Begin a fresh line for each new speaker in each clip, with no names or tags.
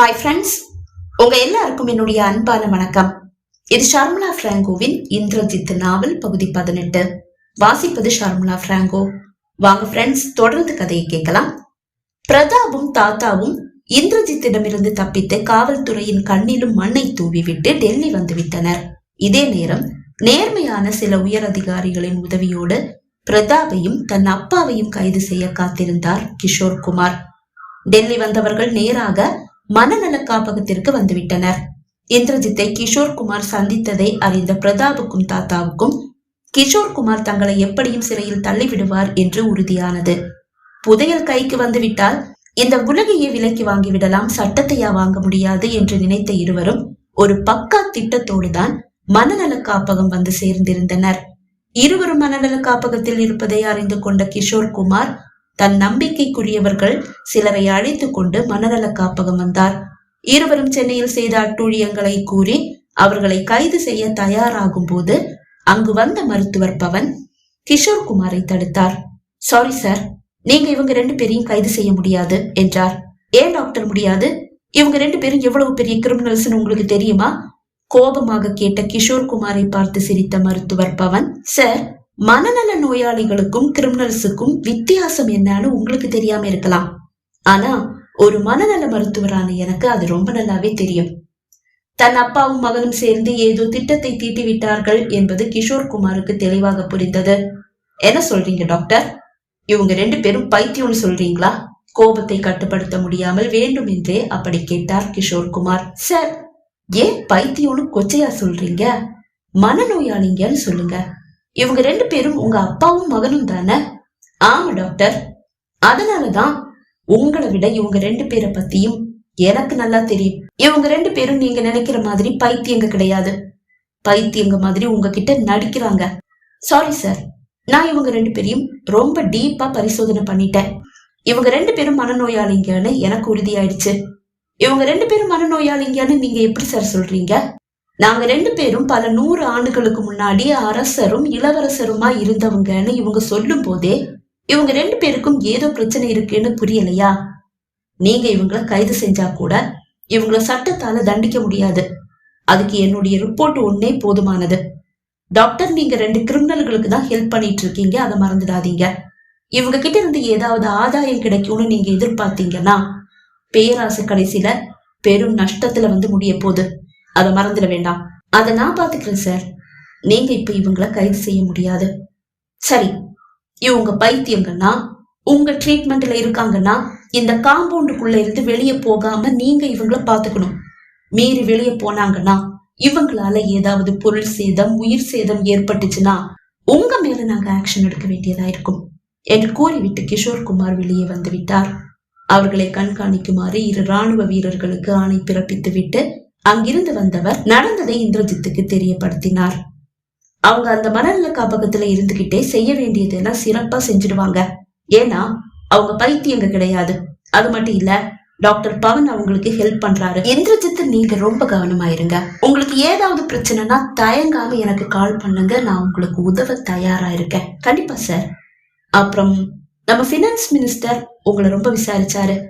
Hi friends உங்க எல்லாருக்கும் என்னுடைய அன்பான வணக்கம். இது ஷர்மிளா பிராங்கோவின் இந்திரஜித் நாவல் பகுதி பதினெட்டு. வாசிப்பது ஷர்மிளா பிராங்கோ. வாங்க ஃப்ரெண்ட்ஸ் தொடர்ந்து கதையை கேட்கலாம். பிரதாபும் தாத்தாவும் இந்திரஜித்திடமிருந்து தப்பித்து காவல்துறையின் கண்ணிலும் மண்ணை தூவிவிட்டு டெல்லி வந்து விட்டனர் இதே நேரம் நேர்மையான சில உயர் அதிகாரிகளின் உதவியோடு பிரதாபையும் தன் அப்பாவையும் கைது செய்ய காத்திருந்தார் கிஷோர் குமார். டெல்லி வந்தவர்கள் நேராக மனநல காப்பகத்திற்கு வந்துவிட்டனர். இந்திரஜித்தை கிஷோர்குமார் சந்தித்ததை அறிந்த பிரதாபுக்கும் தாத்தாவுக்கும் கிஷோர் குமார் தங்களை எப்படியும் சிறையில் தள்ளிவிடுவார் என்று உறுதியானது. புதையல் கைக்கு வந்துவிட்டால் இந்த உலகையே விலக்கி வாங்கிவிடலாம் சட்டத்தையா வாங்க முடியாது என்று நினைத்த இருவரும் ஒரு பக்கா திட்டத்தோடுதான் மனநல காப்பகம் வந்து சேர்ந்திருந்தனர். இருவரும் மனநல காப்பகத்தில் இருப்பதை அறிந்து கொண்ட கிஷோர் குமார் தன் நம்பிக்கைக்குரியவர்கள் சிலரை அழைத்து கொண்டு மனநல காப்பகம் வந்தார். இருவரும் சென்னையில் செய்த அட்டூழியங்களை கூறி அவர்களை கைது செய்ய தயாராகும் போது அங்கு வந்த மருத்துவர் பவன் கிஷோர் குமாரை தடுத்தார். சாரி சார் நீங்க இவங்க ரெண்டு பேரையும் கைது செய்ய முடியாது என்றார். ஏன் டாக்டர் முடியாது? இவங்க ரெண்டு பேரும் எவ்வளவு பெரிய கிரிமினல்ஸ் உங்களுக்கு தெரியுமா? கோபமாக கேட்ட கிஷோர் குமாரை பார்த்து சிரித்த மருத்துவர் பவன் சார் மனநல நோயாளிகளுக்கும் கிரிமினல்ஸுக்கும் வித்தியாசம் என்னன்னு உங்களுக்கு தெரியாம இருக்கலாம். ஆனா ஒரு மனநல மருத்துவரான எனக்கு அது ரொம்ப நல்லாவே தெரியும். தன் அப்பாவும் மகனும் சேர்ந்து ஏதோ திட்டத்தை தீட்டி விட்டார்கள் என்பது கிஷோர் குமாருக்கு தெளிவாக புரிந்தது. என்ன சொல்றீங்க டாக்டர்? இவங்க ரெண்டு பேரும் பைத்தியம்னு சொல்றீங்களா? கோபத்தை கட்டுப்படுத்த முடியாமல் வேண்டுமென்றே அப்படி கேட்டார் கிஷோர் குமார். சார் ஏன் பைத்தியம்னு கொச்சையா சொல்றீங்க? மனநோயாளிங்கன்னு சொல்லுங்க. இவங்க ரெண்டு பேரும் உங்க அப்பாவும் மகனும் தானே? ஆமா டாக்டர் அதனாலதான் உங்களை விட இவங்க ரெண்டு பேரை பத்தியும் எனக்கு நல்லா தெரியும். இவங்க ரெண்டு பேரும் நீங்க நினைக்கிற மாதிரி பைத்தியங்க கிடையாது. பைத்தியங்க மாதிரி உங்ககிட்ட நடிக்கிறாங்க. சாரி சார் நான் இவங்க ரெண்டு பேரையும் ரொம்ப டீப்பா பரிசோதனை பண்ணிட்டேன். இவங்க ரெண்டு பேரும் மனநோயாளிங்கன்னு எனக்கு உறுதியாயிடுச்சு. இவங்க ரெண்டு பேரும் மனநோயாளிங்கன்னு நீங்க எப்படி சார் சொல்றீங்க? நாங்க ரெண்டு பேரும் பல நூறு ஆண்டுகளுக்கு முன்னாடி அரசரும் இளவரசருமா இருந்தவங்கன்னு இவங்க சொல்லும் போதே இவங்க ரெண்டு பேருக்கும் ஏதோ பிரச்சனை இருக்குன்னு புரியலையா? நீங்க இவங்களை கைது செஞ்சா கூட இவங்களை சட்டத்தால தண்டிக்க முடியாது. அதுக்கு என்னுடைய ரிப்போர்ட் ஒன்னே போதுமானது. டாக்டர் நீங்க ரெண்டு கிரிமினல்களுக்கு தான் ஹெல்ப் பண்ணிட்டு இருக்கீங்க அதை மறந்துடாதீங்க. இவங்க கிட்ட இருந்து ஏதாவது ஆதாயம் கிடைக்கும்னு நீங்க எதிர்பார்த்தீங்கன்னா பேராசை கடைசியில பெரும் நஷ்டத்துல வந்து முடிய போகுது. அதை மறந்துட வேண்டாம். அதை நான் பாத்துக்கிறேன் சார். நீங்க இப்ப இவங்கள கைது செய்ய முடியாது. சரி இவங்க பைத்தியங்கன்னா உங்க ட்ரீட்மெண்ட்ல இருக்காங்கன்னா இந்த காம்பவுண்டுக்குள்ள இருந்து வெளியே போகாம நீங்க இவங்கள பாத்துக்கணும் மீறி வெளியே போனாங்கன்னா இவங்களால ஏதாவது பொருள் சேதம் உயிர் சேதம் ஏற்பட்டுச்சுன்னா உங்க மேல நாங்க ஆக்ஷன் எடுக்க வேண்டியதா இருக்கும். என்று கூறிவிட்டு கிஷோர் குமார் வெளியே வந்து விட்டார். அவர்களை கண்காணிக்குமாறு இரு ராணுவ வீரர்களுக்கு ஆணை பிறப்பித்து விட்டு அங்கிருந்து வந்தவர் நடந்ததை இந்திரஜித்துக்கு தெரியப்படுத்தினார். அவங்க அந்த மனநல காப்பகத்துல இருந்துகிட்டே செய்ய வேண்டியதெல்லாம் சிறப்பா செஞ்சிடுவாங்க. ஏன்னா அவங்க பைத்தியங்க கிடையாது. அது மட்டும் இல்ல டாக்டர் பவன் அவங்களுக்கு ஹெல்ப் பண்றாரு. இந்திரஜித்து நீங்க ரொம்ப கவனமா இருங்க. உங்களுக்கு ஏதாவது பிரச்சனைனா தயங்காம எனக்கு கால் பண்ணுங்க. நான் உங்களுக்கு உதவ தயாரா இருக்கேன். கண்டிப்பா சார் அப்புறம் நம்ம பினான்ஸ் மினிஸ்டர் உங்களை ரொம்ப விசாரிச்சாரு.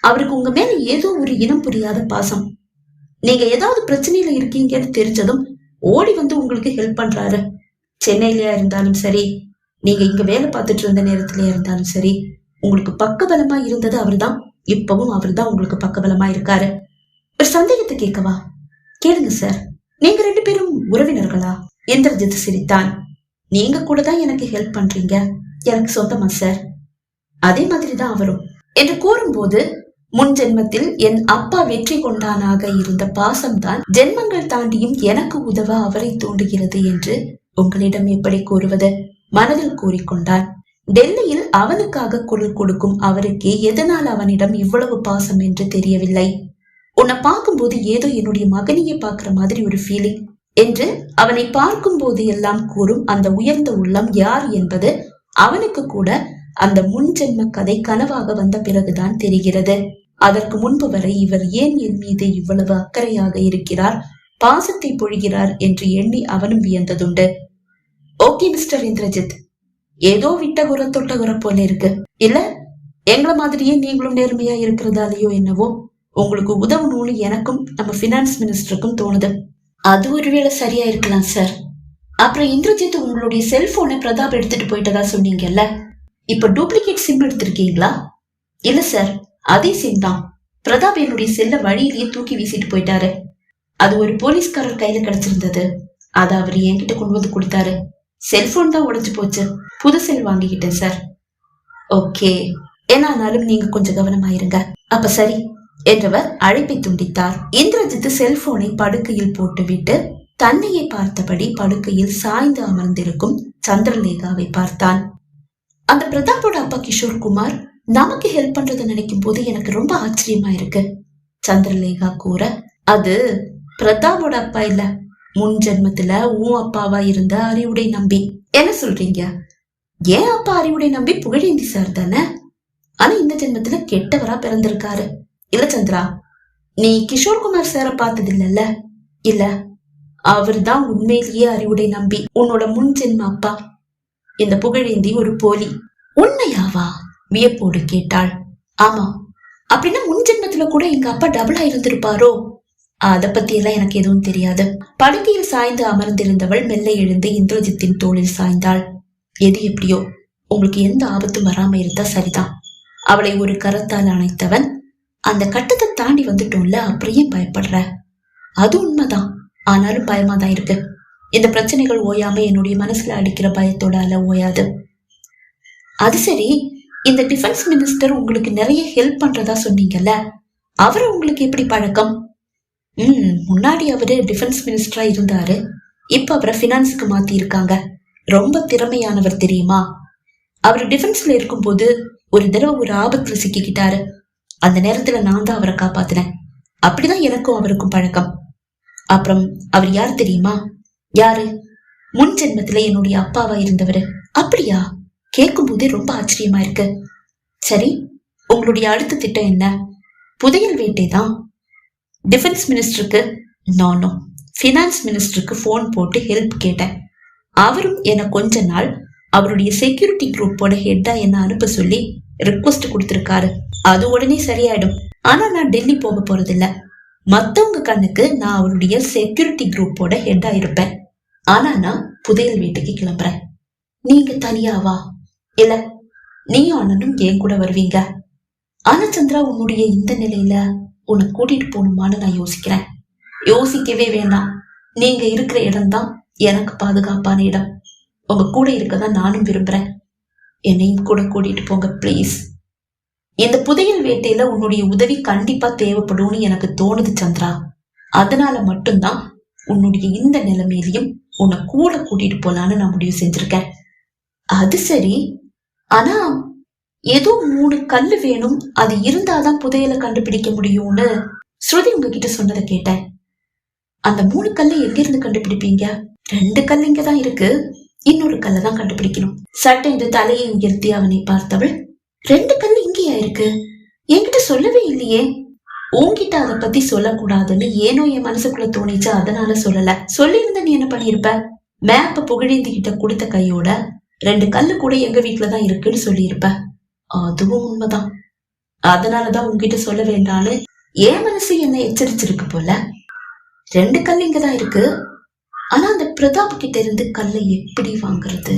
அவருக்கு உங்க மேல ஏதோ ஒரு இனம் புரியாத பாசம். நீங்க ஏதாவது பிரச்சனையில இருக்கீங்கன்னு தெரிஞ்சதும் ஓடி வந்து உங்களுக்கு ஹெல்ப் பண்றாரு. சென்னையிலயா இருந்தாலும் சரி நீங்க இங்க வேலை பார்த்துட்டு இருந்த நேரத்திலயா இருந்தாலும் சரி உங்களுக்கு பக்கபலமா இருந்தது அவர்தான். இப்பவும் அவர்தான் உங்களுக்கு பக்கபலமா இருக்காரு. ஒரு சந்தேகத்தை கேட்கவா? கேளுங்க சார் நீங்க ரெண்டு பேரும் உறவினர்களா? இந்திரஜித் சிரித்தான். நீங்க கூட தான் எனக்கு ஹெல்ப் பண்றீங்க. எனக்கு சொந்தமா சார் அதே மாதிரிதான் அவரும். என்று கூறும்போது முன் ஜென்மத்தில் என் அப்பா வெற்றி கொண்டானாக இருந்த பாசம்தான் ஜென்மங்கள் தாண்டியும் எனக்கு உதவ அவரை தூண்டுகிறது என்று உங்களிடம் எப்படி கூறுவது மனதில் கூறிக்கொண்டான் டெல்லியில் அவனுக்காக குரல் கொடுக்கும் அவருக்கே எதனால் அவனிடம் இவ்வளவு பாசம் என்று தெரியவில்லை. உன்னை பார்க்கும்போது ஏதோ என்னுடைய மகனையே பார்க்கிற மாதிரி ஒரு ஃபீலிங் என்று அவனை பார்க்கும் போது எல்லாம் கூறும் அந்த உயர்ந்த உள்ளம் யார் என்பது அவனுக்கு கூட அந்த முன் ஜென்ம கதை கனவாக வந்த பிறகுதான் தெரிகிறது. அதற்கு முன்பு வரை இவர் ஏன் என் மீது இவ்வளவு அக்கறையாக இருக்கிறார்? பாசத்தை பொழிகிறார் என்று எண்ணி அவனும் வியந்ததுண்டு. Okay mister Indrajit. ஏதோ விட்ட குர தொட்ட போல இருக்கு. இல்ல எங்களை மாதிரியே நீங்களும் நேர்மையா இருக்கிறதாலேயோ என்னவோ உங்களுக்கு உதவணும்னு எனக்கும் நம்ம ஃபினான்ஸ் மினிஸ்டருக்கும் தோணுது. அது ஒருவேளை சரியா இருக்கலாம் சார் அப்புறம் இந்திரஜித் உங்களுடைய செல்போனை பிரதாப் எடுத்துட்டு போயிட்டதா சொன்னீங்கல்ல? இப்ப டூப்ளிகேட் சிம் எடுத்திருக்கீங்களா? இல்ல சார் அதே சிம் தான். பிரதாப் என்னுடைய செல்ல வழியிலேயே தூக்கி வீசிட்டு போயிட்டாரு. அது ஒரு போலீஸ்காரர் கையில கிடைச்சிருந்தது. அதை அவர் என்கிட்ட கொண்டு வந்து கொடுத்தாரு. செல்போன் தான் உடைஞ்சு போச்சு. புது செல் வாங்கிக்கிட்டேன் சார். ஓகே. என்னானாலும் நீங்க கொஞ்சம் கவனமாயிருங்க அப்ப சரி. என்றவர் அழைப்பை துண்டித்தார். இந்திரஜித் செல்போனை படுக்கையில் போட்டுவிட்டு தன்னையை பார்த்தபடி படுக்கையில் சாய்ந்து அமர்ந்திருக்கும் சந்திரலேகாவை பார்த்தான். அந்த பிரதாப்போட அப்பா கிஷோர் குமார் நமக்கு ஹெல்ப் பண்றதை நினைக்கும் போது எனக்கு ரொம்ப ஆச்சரியமா இருக்கு. சந்திரலேகா கூற அது பிரதாப்போட அப்பா இல்ல. முன் ஜென்மத்துல உன் அப்பாவா இருந்த அறிவுடை நம்பி. என்ன சொல்றீங்க? ஏன் அப்பா அறிவுடை நம்பி புகழேந்தி சார் தானே? ஆனா இந்த ஜென்மத்துல கெட்டவரா பிறந்திருக்காரு. இல்ல சந்திரா நீ கிஷோர் குமார் சார பார்த்தது இல்லல்ல இல்ல அவர்தான் உண்மையிலேயே அறிவுடை நம்பி உன்னோட முன் ஜென்ம அப்பா. இந்த புகழேந்தி ஒரு போலி. உண்மையாவா? வியப்போடு கேட்டாள். ஆமா. அப்படின்னா முன் ஜென்மத்துல கூட எங்க அப்பா டபுளா இருந்திருப்பாரோ அத பத்தி எல்லாம் எனக்கு எதுவும் தெரியாது. படுக்கையில் சாய்ந்து அமர்ந்திருந்தவள் மெல்ல எழுந்து இந்திரஜித்தின் தோளில் சாய்ந்தாள். எது எப்படியோ உங்களுக்கு எந்த ஆபத்தும் வராம இருந்தா சரிதான். அவளை ஒரு கரத்தால் அணைத்தவன். அந்த கட்டத்தை தாண்டி வந்துட்டோம்ல அப்படியே பயப்படுற? அது உண்மைதான். ஆனாலும் பயமா தான் இருக்கு. இந்த பிரச்சனைகள் ஓயாம என்னுடைய மனசுல அடிக்கிற பயத்தோட அல ஓயாது. அது சரி. இந்த டிஃபென்ஸ் மினிஸ்டர் உங்களுக்கு நிறைய ஹெல்ப் பண்றதா சொன்னீங்கல்ல? அவர் உங்களுக்கு எப்படி பழக்கம்? ம் முன்னாடி அவரு டிஃபென்ஸ் மினிஸ்டரா இருந்தாரு. இப்ப அவரை ஃபினான்ஸுக்கு மாத்தி இருக்காங்க ரொம்ப திறமையானவர் தெரியுமா? அவர் டிஃபென்ஸ்ல இருக்கும்போது ஒரு தடவை ஒரு ஆபத்துல சிக்கிக்கிட்டாரு. அந்த நேரத்துல நான் தான் அவரை காப்பாத்தினேன். அப்படிதான் எனக்கும் அவருக்கும் பழக்கம். அப்புறம் அவர் யார் தெரியுமா? யாரு? முன் ஜென்மத்துல என்னுடைய அப்பாவா இருந்தவரு. அப்படியா? கேட்கும் போதே ரொம்ப ஆச்சரியமா இருக்கு. சரி உங்களுடைய அடுத்த திட்டம் என்ன? புதையல் வேட்டை தான். டிஃபென்ஸ் மினிஸ்டருக்கு நானும் ஃபினான்ஸ் மினிஸ்டருக்கு ஃபோன் போட்டு ஹெல்ப் கேட்டேன். அவரும் என்னை கொஞ்ச நாள் அவருடைய செக்யூரிட்டி குரூப்போட ஹெட்டா என்ன அனுப்ப சொல்லி ரிக்வஸ்ட் கொடுத்துருக்காரு. அது உடனே சரியாயிடும். ஆனா நான் டெல்லி போக போறதில்ல. மத்தவங்க கண்ணுக்கு நான் அவருடைய செக்யூரிட்டி குரூப்போட ஹெட்டா இருப்பேன். ஆனா நான் புதையல் வீட்டுக்கு கிளம்புறேன். நீங்க தனியாவா இல்ல நீயும் அண்ணனும் என் கூட வருவீங்க? ஆனா சந்திரா உன்னுடைய இந்த நிலையில உன்னை கூட்டிட்டு போகணுமான்னு நான் யோசிக்கிறேன். யோசிக்கவே வேண்டாம். நீங்க இருக்கிற இடம்தான் எனக்கு பாதுகாப்பான இடம். உங்க கூட இருக்கதான் நானும் விரும்புறேன். என்னையும் கூட கூட்டிட்டு போங்க ப்ளீஸ் இந்த புதையல் வேட்டையில உன்னுடைய உதவி கண்டிப்பா தேவைப்படும்னு எனக்கு தோணுது சந்திரா. அதனால மட்டும்தான் உன்னுடைய இந்த நிலைமையிலையும் உன்னை கூட கூட்டிட்டு போலான்னு நான் முடிவு செஞ்சிருக்கேன். அது சரி ஆனா ஏதோ மூணு கல்லு வேணும் அது இருந்தாதான் புதையலை கண்டுபிடிக்க முடியும்னு ஸ்ருதி உங்ககிட்ட சொன்னதை கேட்டேன். அந்த மூணு கல்லை எங்கிருந்து கண்டுபிடிப்பீங்க? ரெண்டு கல் இங்க தான் இருக்கு. இன்னொரு கல்லை தான் கண்டுபிடிக்கணும். சட்டென்று தலையை உயர்த்தி அவனை பார்த்தவள் ரெண்டு கல் இங்கேயா இருக்கு? என்கிட்ட சொல்லவே இல்லையே. உன்கிட்ட அதை பத்தி சொல்லக்கூடாதுன்னு ஏனோ என் மனசுக்குள்ள தோணிச்சு அதனால சொல்லல. சொல்லியிருந்த நீ என்ன பண்ணிருப்ப மேப்ப புகழேந்திகிட்ட கொடுத்த கையோட ரெண்டு கல்லு கூட எங்க வீட்டுல தான் இருக்குன்னு சொல்லியிருப்ப. அதுவும் உண்மைதான். அதனாலதான் உன்கிட்ட சொல்ல வேண்டான்னு என் மனசு என்ன எச்சரிச்சிருக்கு போல. ரெண்டு கல் இங்கதான் இருக்கு. ஆனா அந்த பிரதாப் கிட்ட இருந்து கல்லை எப்படி வாங்குறது?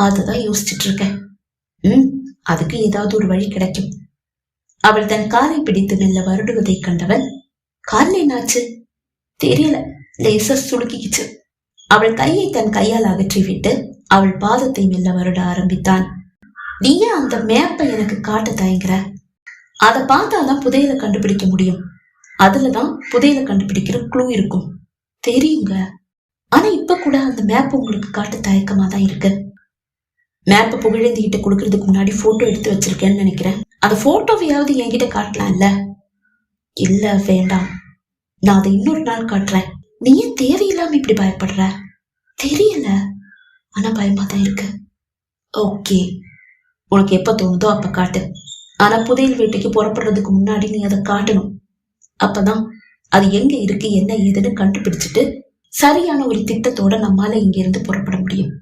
அததான் யோசிச்சுட்டு இருக்கேன் ம் அதுக்கு ஏதாவது ஒரு வழி கிடைக்கும். அவள் தன் காலை பிடித்து மெல்ல வருடுவதை கண்டவன் கால் என்னாச்சு? தெரியல லேசர் சுளுக்கிக்கிச்சு. அவள் கையை தன் கையால் அகற்றிவிட்டு அவள் பாதத்தை மெல்ல வருட ஆரம்பித்தான். நீ ஏன் அந்த மேப்பை எனக்கு காட்ட தயங்குற. அதை பார்த்தாதான் புதையில கண்டுபிடிக்க முடியும். அதுலதான் புதையல கண்டுபிடிக்கிற க்ளூ இருக்கும். தெரியுங்க. ஆனா இப்ப கூட அந்த மேப் உங்களுக்கு காட்ட தயக்கமா தான் இருக்கு மேப்பை புகழேந்திக்கிட்ட கொடுக்கறதுக்கு முன்னாடி போட்டோ எடுத்து வச்சிருக்கேன்னு நினைக்கிறேன். அந்த போட்டோவையாவது என்கிட்ட காட்டலாம்ல? இல்ல வேண்டாம். நான் அதை இன்னொரு நாள் காட்டுறேன். நீ ஏன் தேவையில்லாம இப்படி பயப்படுற? தெரியல. ஆனா பயமா தான் இருக்கு. ஓகே. உனக்கு எப்ப தோணுதோ அப்ப காட்டு. ஆனா புதையல் வீட்டுக்கு புறப்படுறதுக்கு முன்னாடி நீ அதை காட்டணும். அப்பதான் அது எங்க இருக்கு என்ன ஏதுன்னு கண்டுபிடிச்சிட்டு சரியான ஒரு திட்டத்தோட நம்மால இங்க இருந்து புறப்பட முடியும்.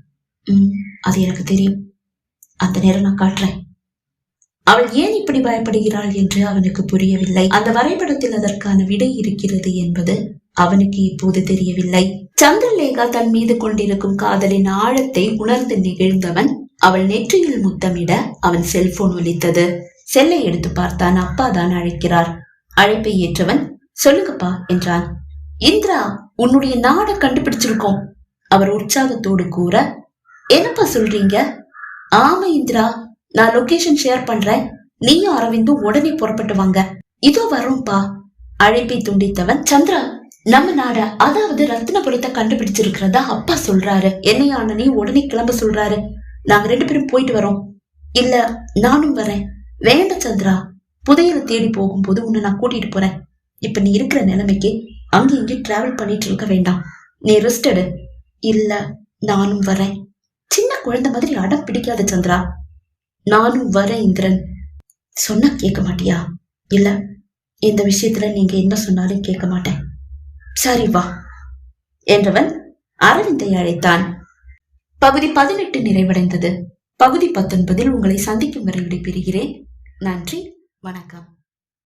ம் அது எனக்கு தெரியும். அந்த நேரம் நான் காட்டுறேன். அவள் ஏன் இப்படி பயப்படுகிறாள் என்று அவனுக்கு புரியவில்லை. அந்த வரைபடத்தில் அதற்கான விடை இருக்கிறது என்பது அவனுக்கு இப்போது தெரியவில்லை. சந்திரலேகா தன் மீது கொண்டிருக்கும் காதலின் ஆழத்தை உணர்ந்து நிகழ்ந்தவன் அவள் நெற்றியில் முத்தமிட அவன் செல்போன் ஒலித்தது. செல்லை எடுத்து பார்த்தான். அப்பா தான் அழைக்கிறார். அழைப்பை ஏற்றவன் சொல்லுங்கப்பா என்றான். இந்திரா உன்னுடைய நாட கண்டுபிடிச்சிருக்கோம் அவர் உற்சாகத்தோடு கூற. என்னப்பா சொல்றீங்க? ஆமா இந்திரா நான் லொகேஷன் ஷேர் பண்றேன். நீயும் அரவிந்தும் உடனே புறப்பட்டு வாங்க. இதோ வரும்பா அழைப்பை துண்டித்தவன் சந்திரா நம்ம நாட அதாவது ரத்தினபுரத்தை கண்டுபிடிச்சிருக்கிறதா அப்பா சொல்றாரு. என்னைய உடனே கிளம்ப சொல்றாரு. நாங்க ரெண்டு பேரும் போயிட்டு வரோம். இல்ல நானும் வரேன். வேண்டாம் சந்திரா புதையலை தேடி போகும்போது உன்னை நான் கூட்டிட்டு போறேன். இப்ப நீ இருக்கிற நிலைமைக்கு அங்க இங்கே டிராவல் பண்ணிட்டு இருக்க வேண்டாம். நீ ரெஸ்டடு இல்ல நானும் வரேன். சின்ன குழந்தை மாதிரி அடம் பிடிக்காத சந்திரா. நானும் வரேன் இந்திரன். சொன்னா கேட்க மாட்டியா? இல்ல இந்த விஷயத்துல நீங்க என்ன சொன்னாலும் கேட்க மாட்டேன். சரி வா என்றவன் அரவிந்தை அழைத்தான். பகுதி பதினெட்டு நிறைவடைந்தது. பகுதி பத்தொன்பதில் உங்களை சந்திக்கும் வரை விடைபெறுகிறேன். நன்றி வணக்கம்.